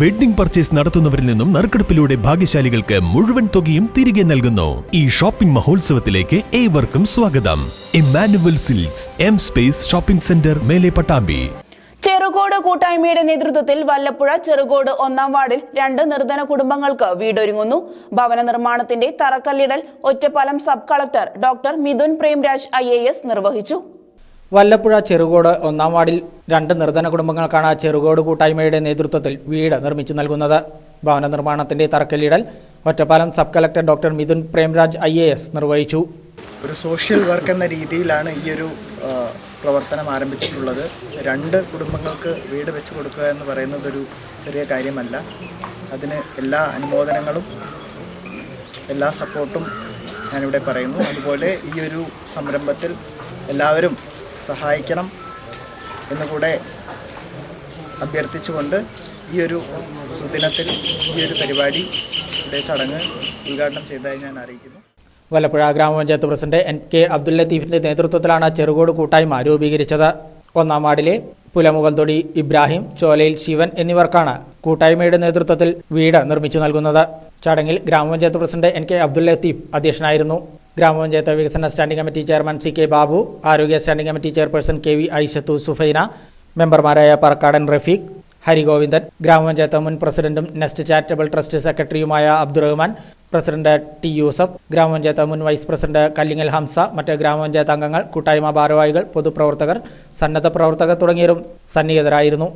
Wedding purchase നടത്തുന്നവരിൽ നിന്നും നറുക്കെടുപ്പിലൂടെ ഭാഗ്യശാലികൾക്ക് മുഴുവൻ തുകയും തിരികെ നൽകുന്നു. ഈ ഷോപ്പിംഗ് മഹോത്സവത്തിലേക്ക് ഏവർക്കും സ്വാഗതം. Emmanuel silks M space shopping centre മേലെ പട്ടാമ്പി. ചെറുകോട് കൂട്ടായ്മയുടെ നേതൃത്വത്തിൽ വല്ലപ്പുഴ ചെറുകോട് ഒന്നാം വാർഡിൽ രണ്ട് നിർധന കുടുംബങ്ങൾക്ക് വീടൊരുങ്ങുന്നു. ഭവന നിർമ്മാണത്തിന്റെ തറക്കല്ലിടൽ Ottapalam sub collector doctor Mithun Premraj I നിർവഹിച്ചു. വല്ലപ്പുഴ ചെറുകോട് ഒന്നാം വാർഡിൽ രണ്ട് നിർധന കുടുംബങ്ങൾക്കാണ് ചെറുകോട് കൂട്ടായ്മയുടെ നേതൃത്വത്തിൽ വീട് നിർമ്മിച്ചു നൽകുന്നത്. ഭവന നിർമ്മാണത്തിന്റെ തറക്കല്ലിടൽ Ottapalam sub collector doctor Mithun Premraj I നിർവഹിച്ചു. ഒരു സോഷ്യൽ വർക്ക് എന്ന രീതിയിലാണ് ഈ ഒരു പ്രവർത്തനം ആരംഭിച്ചിട്ടുള്ളത്. രണ്ട് കുടുംബങ്ങൾക്ക് വീട് വെച്ചു കൊടുക്കുക എന്ന് പറയുന്നത് ഒരു ചെറിയ കാര്യമല്ല. അതിന് എല്ലാ അനുമോദനങ്ങളും എല്ലാ സപ്പോർട്ടും ഞാനിവിടെ പറയുന്നു. അതുപോലെ ഈ ഒരു സംരംഭത്തിൽ എല്ലാവരും സഹായിക്കണം എന്നുകൂടെ അഭ്യർത്ഥിച്ചുകൊണ്ട് ഈ ഒരു ദിനത്തിൽ ഈ ഒരു പരിപാടി ഇവിടെ ചടങ്ങ് ഉദ്ഘാടനം ചെയ്തതായി ഞാൻ അറിയിക്കുന്നു. വല്ലപ്പുഴ ഗ്രാമപഞ്ചായത്ത് പ്രസിഡന്റ് എൻ കെ അബ്ദുൽ ലത്തീഫിന്റെ നേതൃത്വത്തിലാണ് ചെറുകോട് കൂട്ടായ്മ രൂപീകരിച്ചത്. ഒന്നാം വാർഡിലെ പുലമുഖൽതൊടി ഇബ്രാഹിം ചോലയിൽ ശിവൻ എന്നിവർക്കാണ് കൂട്ടായ്മയുടെ നേതൃത്വത്തിൽ വീട് നിർമ്മിച്ചു നൽകുന്നത്. ചടങ്ങിൽ ഗ്രാമപഞ്ചായത്ത് president N K Abdul Latheef അധ്യക്ഷനായിരുന്നു. ഗ്രാമപഞ്ചായത്ത് വികസന standing committee chairman C K Babu ആരോഗ്യ standing committee chairperson K V Aishathu Sufaina മെമ്പർമാരായ പറക്കാടൻ റഫീഖ് ഹരിഗോവിന്ദൻ ഗ്രാമപഞ്ചായത്ത് മുൻ പ്രസിഡന്റും നെസ്റ്റ് ചാരിറ്റബിൾ ട്രസ്റ്റ് സെക്രട്ടറിയുമായ അബ്ദുറഹ്മാൻ പ്രസിഡന്റ് ടി യൂസഫ് ഗ്രാമപഞ്ചായത്ത് മുൻ വൈസ് പ്രസിഡന്റ് കല്ലിങ്ങൽ ഹംസ മറ്റ് ഗ്രാമപഞ്ചായത്ത് അംഗങ്ങൾ കൂട്ടായ്മ ഭാരവാഹികൾ പൊതുപ്രവർത്തകർ സന്നദ്ധ പ്രവർത്തകർ തുടങ്ങിയവരും സന്നിഹിതരായിരുന്നു.